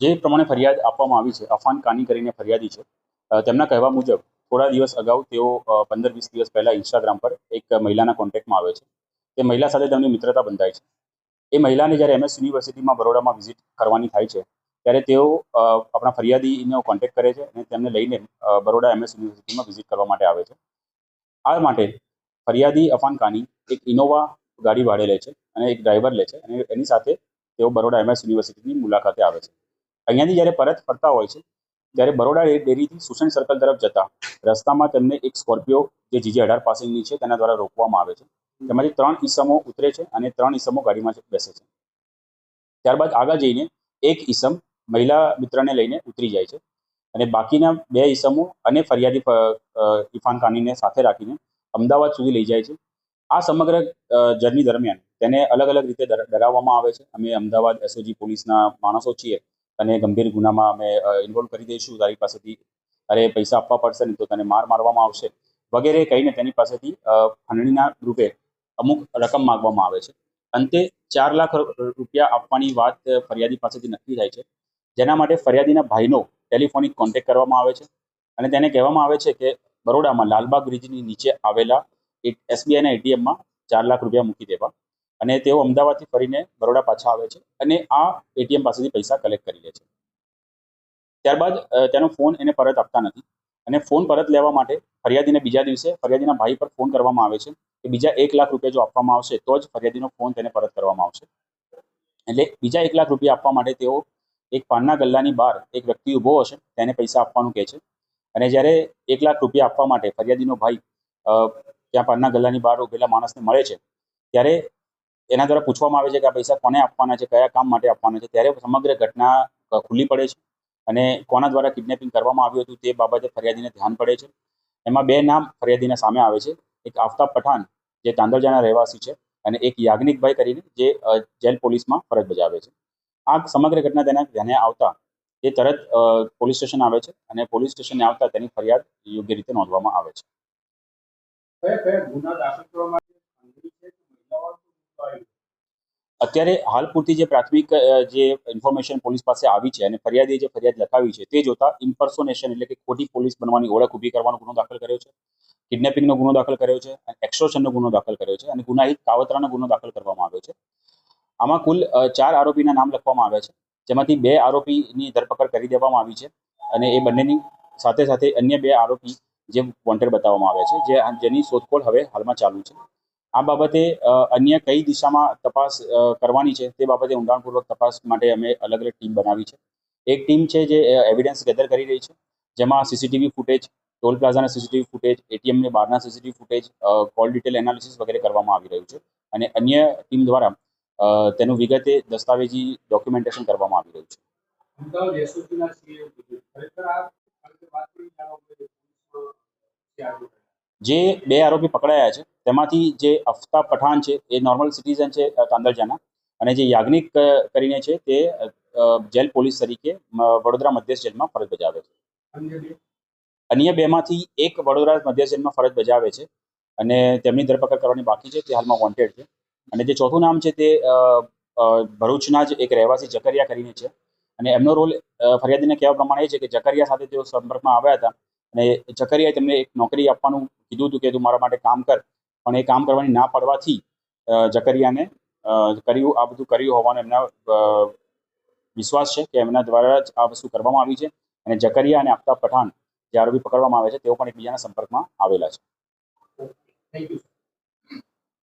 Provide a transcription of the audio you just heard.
જે પ્રમાણે ફરિયાદ આપવામાં આવી છે, અફાન કાની કરીને ફરિયાદી છે તેમના કહેવા મુજબ થોડા દિવસ અગાઉ તેઓ પંદર વીસ દિવસ પહેલા ઇન્સ્ટાગ્રામ પર એક મહિલાના કોન્ટેક્ટમાં આવે છે. તે મહિલા સાથે તેમની મિત્રતા બંધાય છે. એ મહિલાને જ્યારે એમએસ યુનિવર્સિટીમાં બરોડામાં વિઝિટ કરવાની થાય છે, ત્યારે તેઓ આપણા ફરિયાદીનો કોન્ટેક્ટ કરે છે અને તેમને લઈને બરોડા એમએસ યુનિવર્સિટીમાં વિઝિટ કરવા માટે આવે છે. આ માટે ફરિયાદી અફાન કાની એક ઇનોવા ગાડી ભાડે લે છે અને એક ડ્રાઈવર લે છે અને એની સાથે તેઓ બરોડા એમએસ યુનિવર્સિટીની મુલાકાતે આવે છે. અહીંયાથી જ્યારે પરત ફરતા હોય છે, ત્યારે બરોડા ડેરીથી સુસન સર્કલ તરફ જતા રસ્તામાં તેમને એક સ્કોર્પિયો જે જીજે અઢાર પાસિંગની છે, તેના દ્વારા રોકવામાં આવે છે. તેમાંથી ત્રણ ઈસમો ઉતરે છે અને ત્રણ ઈસમો ગાડીમાં બેસે છે. ત્યારબાદ આગળ જઈને એક ઈસમ મહિલા મિત્રને લઈને ઉતરી જાય છે અને બાકીના બે ઈસમો અને ફરિયાદી ઇરફાન ખાનીને સાથે રાખીને અમદાવાદ સુધી લઈ જાય છે. આ સમગ્ર જર્ની દરમિયાન તેને અલગ અલગ રીતે ડરાવવામાં આવે છે. અમે અમદાવાદ એસઓજી પોલીસના માણસો છીએ. અને ગંભીર ગુનામાં અમે ઇન્વોલ્વ કરી દઈશું તારી પાસેથી. અરે, પૈસા આપવા પડશે ને તો તને માર મારવામાં આવશે. વગેરે કહીને તેની પાસેથી ખંડણીના રૂપે અમુક રકમ માંગવામાં આવે છે. અંતે ચાર લાખ રૂપિયા આપવાની વાત ફરિયાદી પાસેથી નક્કી થાય છે. જેના માટે ફરિયાદીના ભાઈનો ટેલિફોનિક કોન્ટેક્ટ કરવામાં આવે છે અને તેને કહેવામાં આવે છે કે બરોડામાં લાલબાગ બ્રિજની નીચે આવેલા એસબીઆઈના એટીએમમાં ચાર લાખ રૂપિયા મૂકી દેવા. અને તેઓ અમદાવાદથી ફરીને બરોડા પાછા આવે છે અને આ એટીએમ પાસેથી પૈસા કલેક્ટ કરી લે છે. ત્યારબાદ તેનો ફોન એને પરત આપતા નથી અને ફોન પરત લેવા માટે ફરિયાદીને બીજા દિવસે ફરિયાદીના ભાઈ પર ફોન કરવામાં આવે છે કે બીજા એક લાખ રૂપિયા જો આપવામાં આવશે તો જ ફરિયાદીનો ફોન તેને પરત કરવામાં આવશે. એટલે બીજા એક લાખ રૂપિયા આપવા માટે તેઓ એક પાનના ગલ્લાની બહાર એક વ્યક્તિ ઊભો હશે તેને પૈસા આપવાનું કહે છે. અને જ્યારે એક લાખ રૂપિયા આપવા માટે ફરિયાદીનો ભાઈ ત્યાં પાનના ગલ્લાની બહાર ઉભેલા માણસને મળે છે, ત્યારે એના દ્વારા પૂછવામાં આવે છે કે આ પૈસા કોને આપવાના છે, કયા કામ માટે આપવાના છે, ત્યારે સમગ્ર ઘટના ખુલ્લી પડે છે અને કોના દ્વારા કિડનેપિંગ કરવામાં આવ્યું હતું તે બાબતે ફરિયાદીને ધ્યાન પડે છે. એમાં બે નામ ફરિયાદીના સામે આવે છે. એક આફતાબ પઠાણ, જે તાંદરજાના રહેવાસી છે અને એક યાજ્ઞિકભાઈ કરીને જે જેલ પોલીસમાં ફરજ બજાવે છે. આ સમગ્ર ઘટના તેના ધ્યાને આવતા તે તરત પોલીસ સ્ટેશન આવે છે અને પોલીસ સ્ટેશને આવતા તેની ફરિયાદ યોગ્ય રીતે નોંધવામાં આવે છે. અત્યારે હાલ પૂરતી જે પ્રાથમિક જે ઇન્ફોર્મેશન પોલીસ પાસે આવી છે અને ફરિયાદી જે ફરિયાદ લખાવી છે, તે જોતા ઇમ્પર્સોનેશન એટલે કે ખોટી પોલીસ બનવાની ઓળખ ઊભી કરવાનો ગુનો દાખલ કર્યો છે કિડનેપિંગનો ગુનો દાખલ કર્યો છે, અને એક્સટોર્શનનો ગુનો દાખલ કર્યો છે, અને ગુનાહિત કાવતરાનો ગુનો દાખલ કરવામાં આવ્યો છે. આમાં કુલ ચાર આરોપીના નામ લખવામાં આવ્યા છે, જેમાંથી બે આરોપીની ધરપકડ કરી દેવામાં આવી છે, અને એ બંનેની સાથે સાથે અન્ય બે આરોપી જે વોન્ટેડ બતાવવામાં આવ્યા છે, જે જેની શોધખોળ હવે હાલમાં ચાલુ છે. આ બાબતે અન્ય કઈ દિશામાં તપાસ કરવાની છે તે બાબતે ઊંડાણપૂર્વક તપાસ માટે અમે અલગ અલગ ટીમ બનાવી છે. એક ટીમ છે જે એવિડન્સ ગેધર કરી રહી છે, જેમાં સીસીટીવી ફૂટેજ ટોલ પ્લાઝાના સીસીટીવી ફૂટેજ એટીએમની બહારના CCTV footage call detail analysis વગેરે કરવામાં આવી રહ્યું છે અને અન્ય ટીમ દ્વારા તેનું વિગતે દસ્તાવેજી ડોક્યુમેન્ટેશન કરવામાં આવી રહ્યું છે. જે બે આરોપી પકડાયા છે તેમાંથી જે અફતાબ પઠાણ છે એ નોર્મલ સિટીઝન છે કાંદરજાના. અને જે યાજ્ઞિક કરીને છે તે જેલ પોલીસ તરીકે વડોદરા મધ્યસ્થ જેલમાં ફરજ બજાવે છે. અન્ય બેમાંથી એક વડોદરા મધ્યસ્થ જેલમાં ફરજ બજાવે છે અને તેમની ધરપકડ કરવાની બાકી છે તે હાલમાં વોન્ટેડ છે. અને જે ચોથું નામ છે તે ભરૂચના જ એક રહેવાસી જકરિયા કરીને છે. અને એમનો રોલ ફરિયાદીને કહેવા પ્રમાણે એ છે કે જકરિયા સાથે તેઓ સંપર્કમાં આવ્યા હતા. અને જકરિયાએ તેમને એક નોકરી આપવાનું કીધું હતું કે તું મારા માટે કામ કર, પણ એ કામ કરવાની ના પાડવાથી જકરિયાને કર્યું, આ બધું કર્યું હોવાનો એમના વિશ્વાસ છે કે એમના દ્વારા જ આ વસ્તુ કરવામાં આવી છે અને જકરિયા અને આફતાબ પઠાણ જે આરોપી પકડવામાં આવે છે તેઓ પણ એકબીજાના સંપર્કમાં આવેલા છે. Thank you